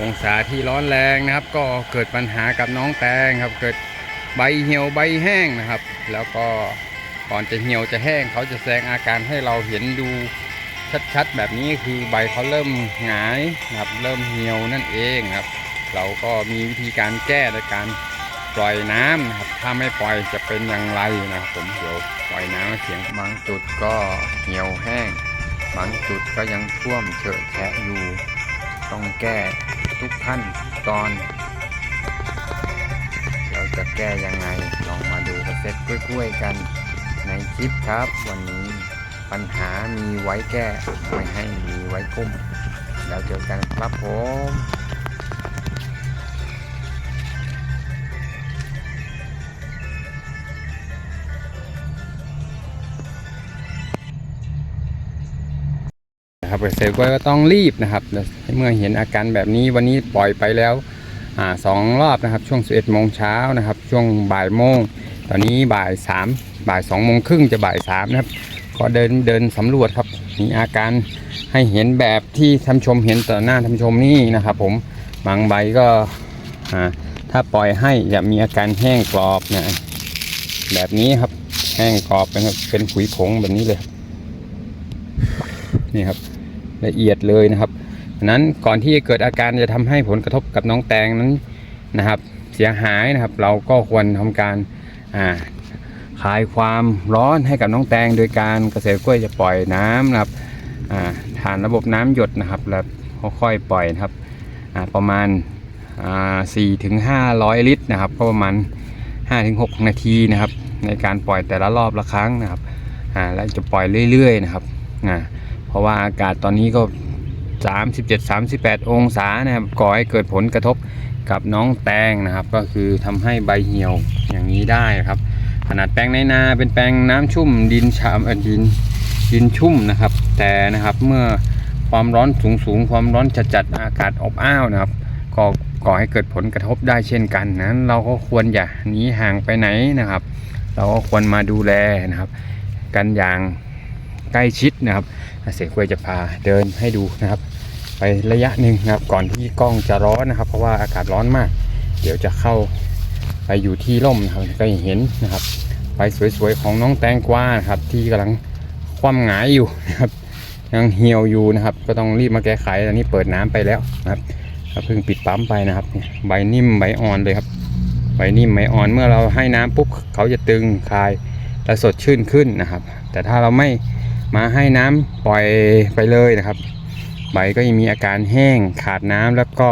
องศาที่ร้อนแรงนะครับ ก็เกิดปัญหากับน้องแตงครับ เกิดใบเหี่ยวใบแห้งนะครับ แล้วก็ก่อนจะเหี่ยวจะแห้งเขาจะแสดงอาการให้เราเห็นดูชัดๆ แบบนี้คือใบเขาเริ่มหงายนะครับเริ่มเหี่ยวนั่นเองครับ เราก็มีวิธีการแก้โดยการปล่อยน้ำนะครับถ้าไม่ปล่อยจะเป็นอย่างไรนะครับผมเดี๋ยวปล่อยน้ำเสียงบางจุดก็เหี่ยวแห้ง บางจุดก็ยังท่วมเฉอะแฉะอยู่ต้องแก้ ทุกขั้นตอน เราจะแก้ยังไงลองมาดูกระเซ็ตกล้วยๆกันในคลิปครับ วันนี้ปัญหามีไว้แก้ ไม่ให้มีไว้กุ้มแล้วเจอกันครับผม นะครับเกษตรกรก็ต้องรีบนะครับเมื่อเห็นอาการแบบนี้วันนี้ปล่อยไปแล้วอสองรอบนะครับ ช่วง 11โมงเช้านะครับ ช่วงบ่ายโมงตอนนี้บ่าย3บ่าย2โมงครึ่งจะบ่าย3นะครับก็เดินเดินสำรวจครับมีอาการให้เห็นแบบที่ท่านชมเห็นต่อหน้าท่านชมนี่นะครับ ผมบางใบก็ถ้าปล่อยให้จะมีอาการแห้งกรอบนะแบบนี้ครับแห้งกรอบเป็นเป็นผุยผงแบบนี้เลยนี่ครับ ละเอียดเลยนะครับนั้นก่อนที่จะเกิดอาการจะทำให้ผลกระทบกับน้องแตงนั้นนะครับเสียหายนะครับ เราก็ควรทำการคลายความร้อนให้กับน้องแตง โดยการเกษตรกล้วยจะปล่อยน้ำนะครับอ่าผ่านระบบน้ำหยดนะครับแล้วค่อยๆปล่อยนะครับประมาณสี่ถึงห้าร้อยลิตรนะครับ ก็ประมาณห้าถึงหกนาทีนะครับ ในการปล่อยแต่ละรอบละครั้งนะครับแล้วจะปล่อยเรื่อยๆนะครับอ่า เพราะว่าอากาศตอนนี้ก็ 37 38 องศานะครับก่อให้เกิดผลกระทบกับน้องแตงนะครับ ก็คือทำให้ใบเหี่ยวอย่างนี้ได้ครับ ขนาดแปลงในนาเป็นแปลงน้ำชุ่มดินฉามเอ่อดินดินชุ่มนะครับ แต่นะครับเมื่อความร้อนสูงสูงความร้อนจัดจัดๆอากาศอบอ้าวนะครับก็ก่อให้เกิดผลกระทบได้เช่นกันนั้นเราก็ควรอย่าหนีห่างไปไหนนะครับ เราก็ควรมาดูแลนะครับ กันอย่าง ใกล้ชิดนะครับเสียงคุยจะพาเดินให้ดูนะครับ ไประยะหนึ่งนะครับ ก่อนที่กล้องจะร้อนนะครับ เพราะว่าอากาศร้อนมาก เดี๋ยวจะเข้าไปอยู่ที่ร่มนะครับก็เห็นนะครับใบสวยๆของน้องแตงกวานะครับ ที่กำลังคว่ำหงายอยู่นะครับ ยังเหี่ยวอยู่นะครับ ก็ต้องรีบมาแก้ไขตอนนี้เปิดน้ำไปแล้วนะครับเพิ่งปิดปั๊มไปนะครับใบนิ่มใบอ่อนเลยครับใบนิ่มใบอ่อนเมื่อเราให้น้ำปุ๊บเขาจะตึงคลายและสดชื่นขึ้นนะครับ แต่ถ้าเราไม่ มาให้น้ำปล่อยไปเลยนะครับ ใบก็ยังมีอาการแห้งขาดน้ำแล้วก็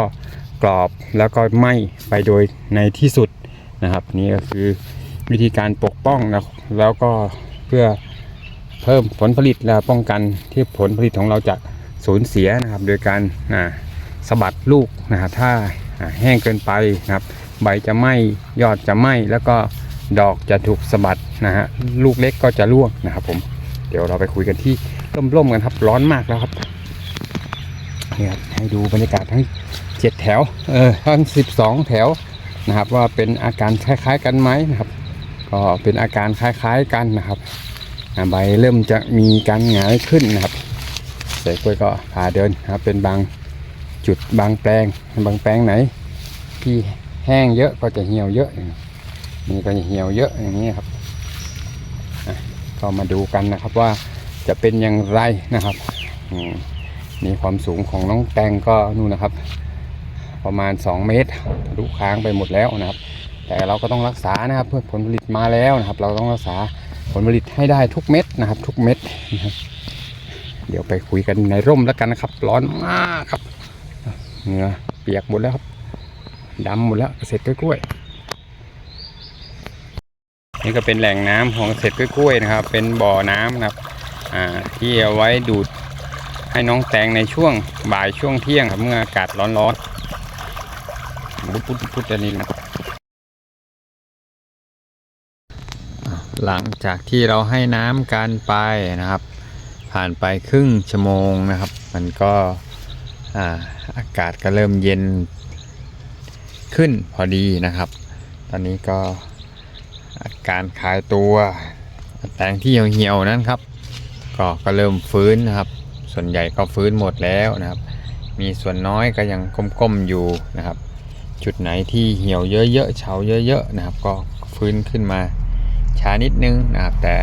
กรอบแล้วก็ไหม้ไปโดยในที่สุดนะครับ นี่ก็คือวิธีการปกป้องแล้วแล้วก็เพื่อเพิ่มผลผลิตและป้องกันที่ผลผลิตของเราจะสูญเสียนะครับ โดยการอ่าสะบัดลูกนะครับถ้าอ่าแห้งเกินไปนะครับ ใบจะไหม้ยอดจะไหม้แล้วก็ดอกจะถูกสะบัดนะฮะลูกเล็กก็จะร่วงนะครับผม เดี๋ยวเราไปคุยกันที่ร่มๆกันครับ ร้อนมากแล้วครับเนี่ยครับให้ดูบรรยากาศทั้งเจ็ดแถว เออทั้งสิบสองแถวนะครับ ว่าเป็นอาการคล้ายๆกันไหมนะครับ ก็เป็นอาการคล้ายๆกันนะครับใบเริ่มจะมีการหงายขึ้นนะครับเสกล้วยก็พาเดินนะครับ เป็นบางจุดบางแปลงบางแปลงไหน ที่แห้งเยอะก็จะเหี่ยวเยอะนี่ก็จะเหี่ยวเยอะอย่างนี้ครับ ก็มาดูกันนะครับว่าจะเป็นอย่างไรนะครับมนี่ความสูงของน้องแตงก็นู่นนะครับ ประมาณ 2 เมตรทะลุค้างไปหมดแล้วนะครับ แต่เราก็ต้องรักษานะครับเพื่อผลผลิตมาแล้วนะครับ เราต้องรักษาผลผลิตให้ได้ทุกเม็ดนะครับ ทุกเม็ดนะครับ เดี๋ยวไปคุยกันในร่มแล้วกันนะครับ ร้อนมากครับเหงื่อเปียกหมดแล้วครับดำหมดแล้วเกษตรกล้วย นี่ก็เป็นแหล่งน้ำของเกษกล้วยๆนะครับ เป็นบ่อน้ำนะครับที่เอาไว้ดูดให้น้องแตงในช่วงบ่ายช่วงเที่ยงครับเมื่ออากาศร้อนๆพุดพุดพุดอันนี้นะครับอ่าหลังจากที่เราให้น้ำกันไปนะครับ ผ่านไปครึ่งชั่วโมงนะครับ มันก็อาอากาศก็เริ่มเย็นขึ้นพอดีนะครับ ตอนนี้ก็ อาการคลายตัวแตงที่เหี่ยวๆนั้นครับ ก็ก็เริ่มฟื้นนะครับ ส่วนใหญ่ก็ฟื้นหมดแล้วนะครับ มีส่วนน้อยก็ยังก้มๆอยู่นะครับ จุดไหนที่เหี่ยวเยอะๆเฉาเยอะๆนะครับ ก็ฟื้นขึ้นมาช้านิดนึงนะครับ แต่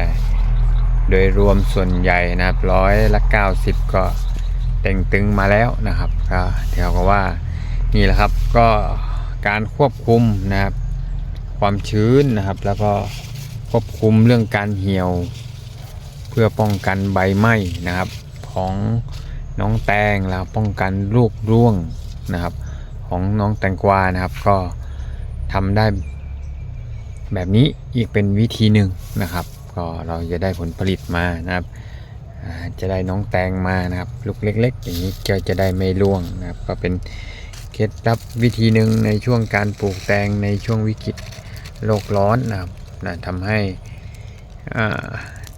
โดยรวมส่วนใหญ่นะครับร้อยละ 90 ก็เต่งตึงมาแล้วนะครับก็เท่ากับว่านี่แหละครับก็การควบคุมนะครับ ความชื้นนะครับ แล้วก็ควบคุมเรื่องการเหี่ยว เพื่อป้องกันใบไหม้นะครับ ของน้องแตงแล้วป้องกันลูกร่วงนะครับ ของน้องแตงกวานะครับ ก็ทำได้แบบนี้อีกเป็นวิธีหนึ่งนะครับ ก็เราจะได้ผลผลิตมานะครับจะได้น้องแตงมานะครับ ลูกเล็ก ๆ อย่างนี้ก็จะได้ไม่ร่วงนะครับ ก็เป็นเคล็ดลับวิธีหนึ่งในช่วงการปลูกแตงในช่วงวิกฤต โลกร้อนนะครับนะทำให้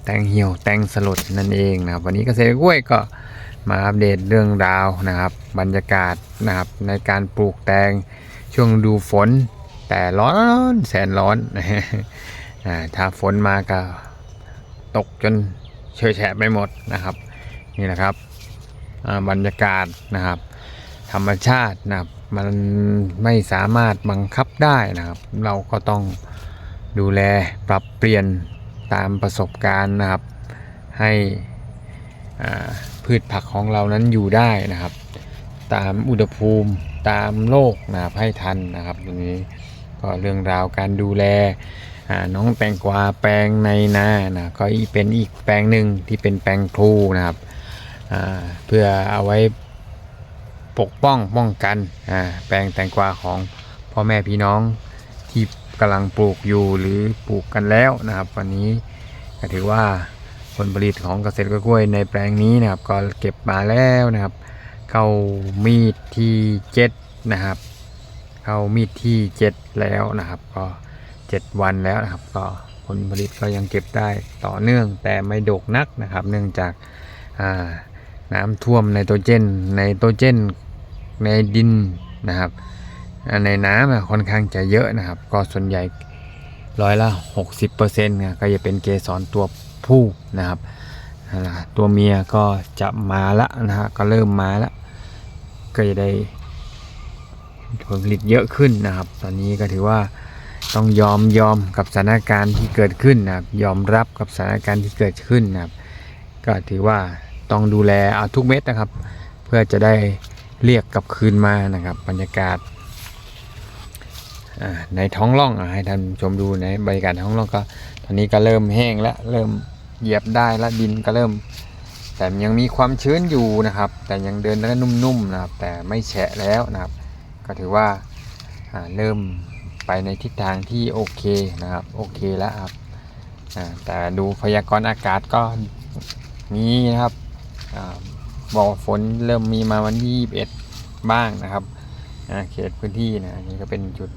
แตงเหี่ยวแตงสลดนั่นเองนะครับวันนี้เกษตรกล้วยก็มาอัปเดตเรื่องราวนะครับ บรรยากาศนะครับในการปลูกแตงช่วงดูฝนแต่ร้อนแสนร้อนอ่าถ้าฝนมาก็ตกจนเฉยแฉะไปหมดนะครับนี่นะครับบรรยากาศนะครับ ธรรมชาตินะครับ มันไม่สามารถบังคับได้นะครับ เราก็ต้องดูแลปรับเปลี่ยนตามประสบการณ์นะครับ ให้พืชผักของเรานั้นอยู่ได้นะครับ ตามอุณหภูมิตามโลกนะครับให้ทันนะครับตรงนี้ก็เรื่องราวการดูแลน้องแตงกวาแปลงในนานะก็เป็นอีกแปลงหนึ่งที่เป็นแปลงพลูนะครับเพื่อเอาไว้ ปกป้องป้องกันอ่าแปลงแตงกวาของพ่อแม่พี่น้องที่กำลังปลูกอยู่หรือปลูกกันแล้วนะครับ วันนี้ก็ถือว่าผลผลิตของเกษตรกล้วยในแปลงนี้นะครับ ก็เก็บมาแล้วนะครับ เข้ามีดที่เจ็ดนะครับ เข้ามีดที่เจ็ดแล้วนะครับ ก็เจ็ดวันแล้วนะครับ ก็ผลผลิตก็ยังเก็บได้ต่อเนื่องแต่ไม่ดกนักนะครับ เนื่องจากน้ำท่วมไนโตรเจนไนโตรเจน ในดินนะครับ ในน้ำค่อนข้างจะเยอะนะครับ ก็ส่วนใหญ่ร้อยละ 60%เนี่ยก็จะเป็นเกสรตัวผู้นะครับ ตัวเมียก็จะมาละนะฮะก็เริ่มมาละก็จะได้ผลผลิตเยอะขึ้นนะครับ ตอนนี้ก็ถือว่าต้องยอมยอมกับสถานการณ์ที่เกิดขึ้นนะครับ ยอมรับกับสถานการณ์ที่เกิดขึ้นนะครับ ก็ถือว่าต้องดูแลเอาทุกเม็ดนะครับ เพื่อจะได้ เรียกกลับคืนมานะครับ บรรยากาศในท้องร่องให้ท่านชมดูในบรรยากาศท้องร่องก็ตอนนี้ก็เริ่มแห้งแล้วเริ่มเหยียบได้แล้วดินก็เริ่ม แต่ยังมีความชื้นอยู่นะครับ แต่ยังเดินได้นุ่มๆนะครับ แต่ไม่แฉะแล้วนะครับ ก็ถือว่าเริ่มไปในทิศทางที่โอเคนะครับโอเคแล้วครับแต่ดูพยากรณ์อากาศก็มีนะครับ บอกฝนเริ่มมีมาวันที่ 21 บ้างนะครับเขตพื้นที่นะนี่ก็เป็นจุด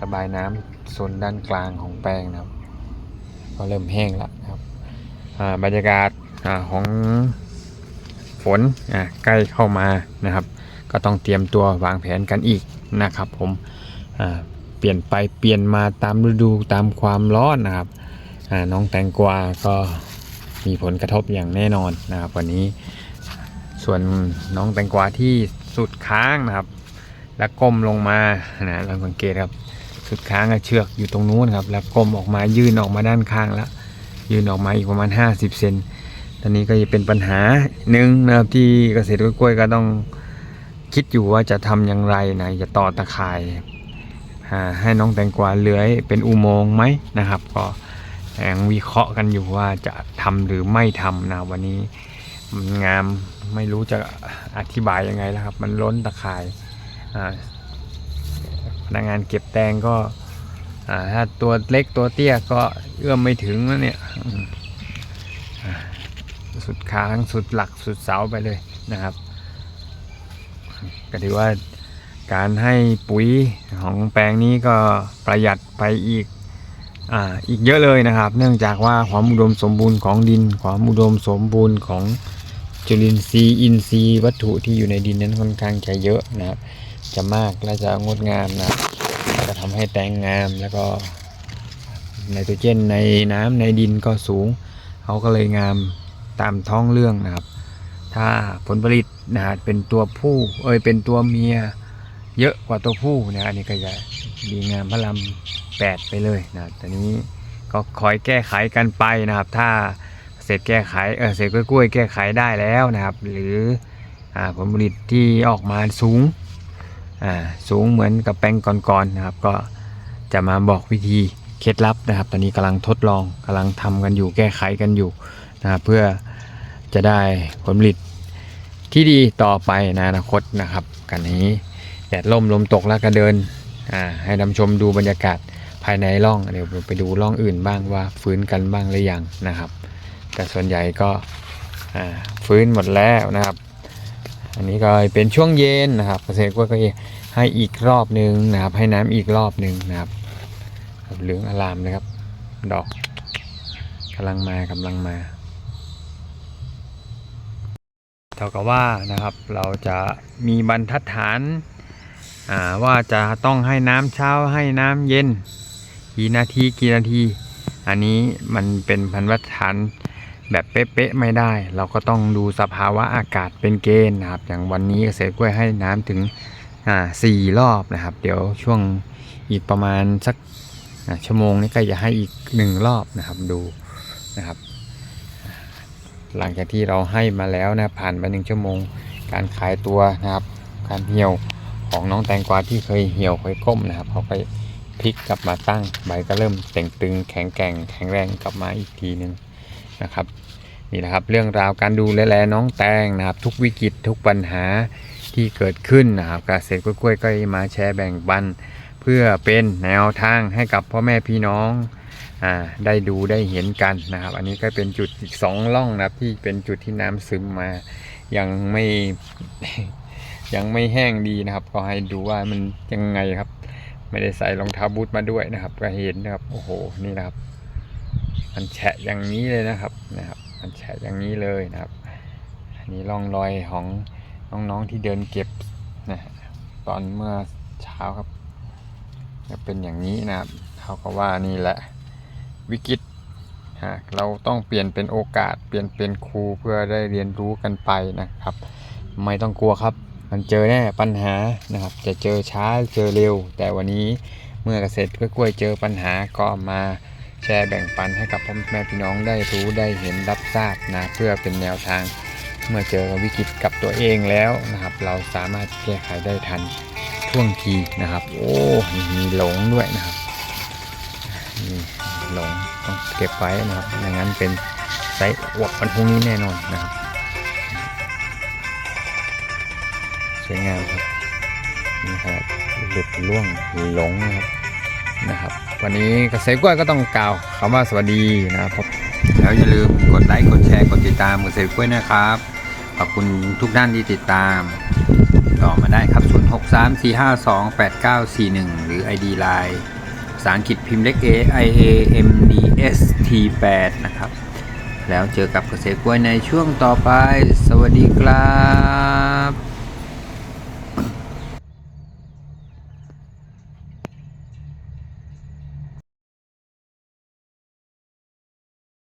ระบายน้ำโซนด้านกลางของแปลงนะครับ ก็เริ่มแห้งแล้วครับอ่าบรรยากาศอาของฝนอ่าใกล้เข้ามานะครับ ก็ต้องเตรียมตัววางแผนกันอีกนะครับ ผมอ่าเปลี่ยนไปเปลี่ยนมาตามฤดูตามความร้อนนะครับอ่าน้องแตงกวาก็มีผลกระทบอย่างแน่นอนนะครับวันนี้ ส่วนน้องแตงกวาที่สุดค้างนะครับ แล้วก้มลงมานะเราสังเกตครับสุดค้างเชือกอยู่ตรงนู้นครับ แล้วก้มออกมายื่นออกมาด้านข้างแล้วยื่นออกมาอีกประมาณ 50 เซนตอนนี้ก็จะเป็นปัญหาหนึ่งนะครับที่เกษตรกล้วยก็ต้องคิดอยู่ว่าจะทำอย่างไรนะจะต่อตะข่ายให้น้องแตงกวาเลื้อยเป็นอุโมงค์ไหมนะครับ ก็ยังวิเคราะห์กันอยู่ว่าจะทำหรือไม่ทำนะวันนี้มันงาม ไม่รู้จะอธิบายยังไงแล้วครับ มันล้นตะข่ายพนักงานเก็บแตงก็ถ้าตัวเล็กตัวเตี้ยก็เอื้อมไม่ถึงแล้วเนี่ยอืมอ่าสุดค้างสุดหลักสุดเสาไปเลยนะครับ ก็ถือว่าการให้ปุ๋ยของแปลงนี้ก็ประหยัดไปอีกออีกเยอะเลยนะครับ เนื่องจากว่าความอุดมสมบูรณ์ของดิน ความอุดมสมบูรณ์ของ จุลินทรีย์อินทรีย์วัตถุที่อยู่ในดินนั้นค่อนข้างจะเยอะนะครับ จะมากและจะงดงามนะจะทำให้แตงงามแล้วก็ไนโตรเจนในน้ำในดินก็สูง เขาก็เลยงามตามท้องเรื่องนะครับ ถ้าผลผลิตนะฮะเป็นตัวผู้เอ้ยเป็นตัวเมียเยอะกว่าตัวผู้นะอันนี้ก็จะดีงามพระลำแปดไปเลยนะแตอนนี้ก็คอยแก้ไขกันไปนะครับ ถ้า เสร็จแก้ไขเออเสร็จกล้วยแก้ไขได้แล้วนะครับ หรืออผลผลิตที่ออกมาสูงอ่าสูงเหมือนกับแปลงก่อนๆนะครับ ก็จะมาบอกวิธีเคล็ดลับนะครับ ตอนนี้กำลังทดลองกำลังทำกันอยู่แก้ไขกันอยู่นะครับเพื่อจะได้ผลผลิตที่ดีต่อไปในอนาคตนะครับกันนี้แดดล่มลมตกแล้วก็เดินอ่าให้นำชมดูบรรยากาศภายในร่องเดี๋ยวไปดูร่องอื่นบ้างว่าฟื้นกันบ้างหรือยังนะครับ แต่ส่วนใหญ่ก็ฟื้นหมดแล้วนะครับ อันนี้ก็เป็นช่วงเย็นนะครับเกษตรกล้วยก็ให้อีกรอบหนึ่งนะครับ ให้น้ำอีกรอบหนึ่งนะครับ เหลืองอลามนะครับ ดอกกำลังมากำลังมาเท่ากับว่านะครับเราจะมีบรรทัดฐานาว่าจะต้องให้น้ำเช้าให้น้ำเย็นกี่นาทีกี่นาที อันนี้มันเป็นพันวัฏฐาน แบบเป๊ะๆไม่ได้ เราก็ต้องดูสภาวะอากาศเป็นเกณฑ์นะครับ อย่างวันนี้เกษตรกล้วยให้น้ำถึงอ่าสี่รอบนะครับ เดี๋ยวช่วงอีกประมาณสักอ่าชั่วโมงนี้ก็จะให้อีกหนึ่งรอบนะครับดูนะครับ หลังจากที่เราให้มาแล้วนะผ่านไปหนึ่งชั่วโมง การขายตัวนะครับ การเหี่ยวของน้องแตงกวาที่เคยเหี่ยวเคยก้มนะครับเขาไปพลิกกลับมาตั้งใบก็เริ่มเต่งตึงแข็งแกร่งแข็งแรงกลับมาอีกทีหนึ่งนะครับ นี่นะครับ เรื่องราวการดูแลน้องแตงนะครับ ทุกวิกฤตทุกปัญหาที่เกิดขึ้นนะครับเกษตรกล้วยก็มาแชร์แบ่งปัน เพื่อเป็นแนวทางให้กับพ่อแม่พี่น้องอ่าได้ดูได้เห็นกันนะครับ อันนี้ก็เป็นจุดอีกสองร่องนะครับที่เป็นจุดที่น้ำซึมมายังไม่ยังไม่แห้งดีนะครับ ก็ให้ดูว่ามันยังไงครับ ไม่ได้ใส่รองเท้าบูทมาด้วยนะครับ ก็เห็นนะครับโอ้โหนี่นะครับ มันแฉะอย่างนี้เลยนะครับนะครับ มันแฉะอย่างนี้เลยนะครับ อันนี้ร่องรอยของน้องๆที่เดินเก็บนะตอนเมื่อเช้าครับจะเป็นอย่างนี้นะครับเขาก็ว่านี่แหละวิกฤตฮะเราต้องเปลี่ยนเป็นโอกาสเปลี่ยนเป็นครูเพื่อได้เรียนรู้กันไปนะครับ ไม่ต้องกลัวครับ มันเจอแน่ปัญหานะครับ จะเจอช้าเจอเร็ว แต่วันนี้เมื่อเกษตรกล้วยเจอปัญหาก็มา แชร์แบ่งปันให้กับพ่อแม่พี่น้องได้รู้ได้เห็นรับทราบนะเพื่อเป็นแนวทางเมื่อเจอวิกฤตกับตัวเองแล้วนะครับ เราสามารถแก้ไขได้ทันท่วงทีนะครับ โอ้มีหลงด้วยนะครับนี่หลงต้องเก็บไว้นะครับไม่งั้นเป็นไซส์อวบวันพรุ่งนี้แน่นอนนะครับสวยงามครับนี่ครับหลุดล่วงหลงนะครับนะครับ วันนี้เกษตรกล้วยก็ต้องกล่าวคำว่าสวัสดีนะครับแล้วอย่าลืมกดไลค์กดแชร์กดติดตามเกษตรกล้วยนะครับขอบคุณทุกท่านที่ติดตามต่อมาได้ครับ 0634528941 หรือ ID Line ภาษาอังกฤษพิมพ์เล็ก A I A M D S T 8นะครับ แล้วเจอกับเกษตรกล้วยในช่วงต่อไป สวัสดีครับ